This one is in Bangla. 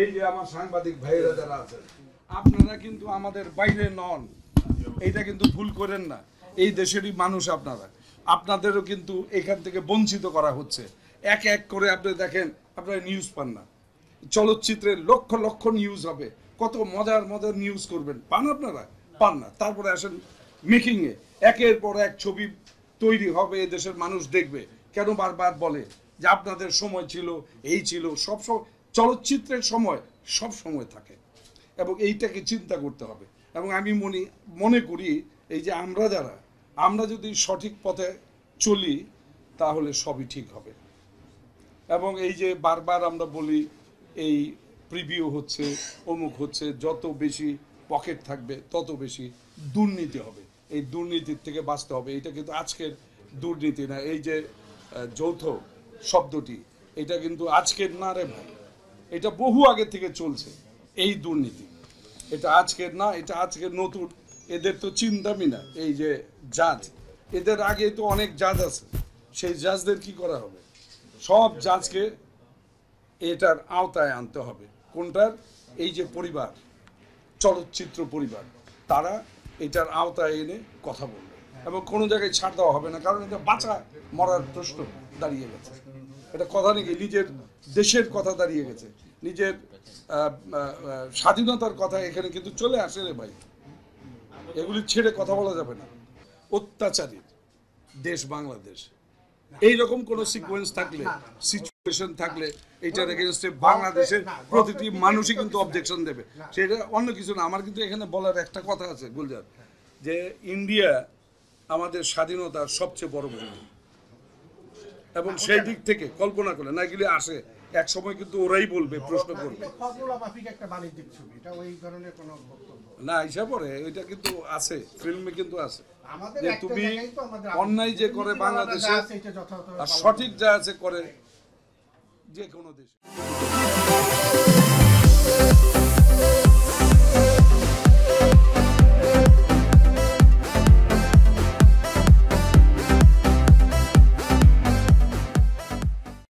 এই যে আমার সাংবাদিক ভাইয়েরা যারা আছেন, আপনারা কিন্তু আমাদের বাইরে নন। এইটা কিন্তু ভুল করেন না। এই দেশেরই মানুষ আপনারা। আপনাদেরও কিন্তু এখান থেকে বঞ্চিত করা হচ্ছে। এক এক করে আপনি দেখেন, আপনারা নিউজ পান না। চলচ্চিত্রের লক্ষ লক্ষ নিউজ হবে। কত মজার মজার নিউজ করবেন। পান আপনারা? পান না। তারপরে আসেন মেকিংয়ে একের পর এক ছবি তৈরি হবে দেশের মানুষ দেখবে। কেন বারবার বলে যে আপনাদের সময় ছিল, এই ছিল, সব চলচ্চিত্রের সময় সব সময় থাকে। এবং এইটাকে চিন্তা করতে হবে। এবং আমি মনে মনে করি এই যে আমরা যারা, আমরা যদি সঠিক পথে চলি, তাহলে সবই ঠিক হবে। এবং এই যে বারবার আমরা বলি, এই প্রিভিউ হচ্ছে, অমুক হচ্ছে, যত বেশি পকেট থাকবে, তত বেশি দুর্নীতি হবে। এই দুর্নীতির থেকে বাঁচতে হবে। এটা কিন্তু আজকের দুর্নীতি না, এই যে যৌথ শব্দটি, এটা কিন্তু আজকের না রে ভাই। এটা বহু আগে থেকে চলছে, এই দুর্নীতি। এটা আজকের না, এটা আজকের নতুন। এদের তো চিন্তামি না, এই যে জাজ। এদের আগে তো অনেক জাজ আছে, সেই জাজদের কি করা হবে? সব জাজকে এটার আওতায় আনতে হবে। কোনটার? এই যে পরিবার, চলচ্চিত্র পরিবার। তারা এটার আওতায় এনে কথা বলবে। এবং কোনো জায়গায় ছাড় দেওয়া হবে না, কারণ এটা বাঁচা, মরার প্রশ্ন দাঁড়িয়ে গেছে। এটা কথা নাকি নিজের দেশের কথা দাঁড়িয়ে গেছে। নিজের স্বাধীনতার কথা এখানে কিন্তু চলে আসে রে ভাই। এগুলি ছেড়ে কথা বলা যাবে না। অত্যাচারীর দেশ বাংলাদেশ। এইরকম কোন সিকোয়েন্স থাকলে সিচুয়েশন থাকলে এইটার এগেনস্টে বাংলাদেশের প্রতিটি মানুষই কিন্তু অবজেকশন দেবে। সেটা অন্য কিছু না, আমার কিন্তু এখানে বলার একটা কথা আছে, গুলজার, যে ইন্ডিয়া আমাদের স্বাধীনতার সবচেয়ে বড় ভূমি। এবং সেই দিক থেকে কল্পনা করে না গেলে আসে। এক সময় কিন্তু ওরাই বলবে প্রশ্ন করবে। না হিসাব পরে ওইটা কিন্তু আছে ফিল্মে কিন্তু আছে। যে তুমি অন্যায় যে করে বাংলাদেশে আর সঠিক যা আছে করে যে কোনো দেশে।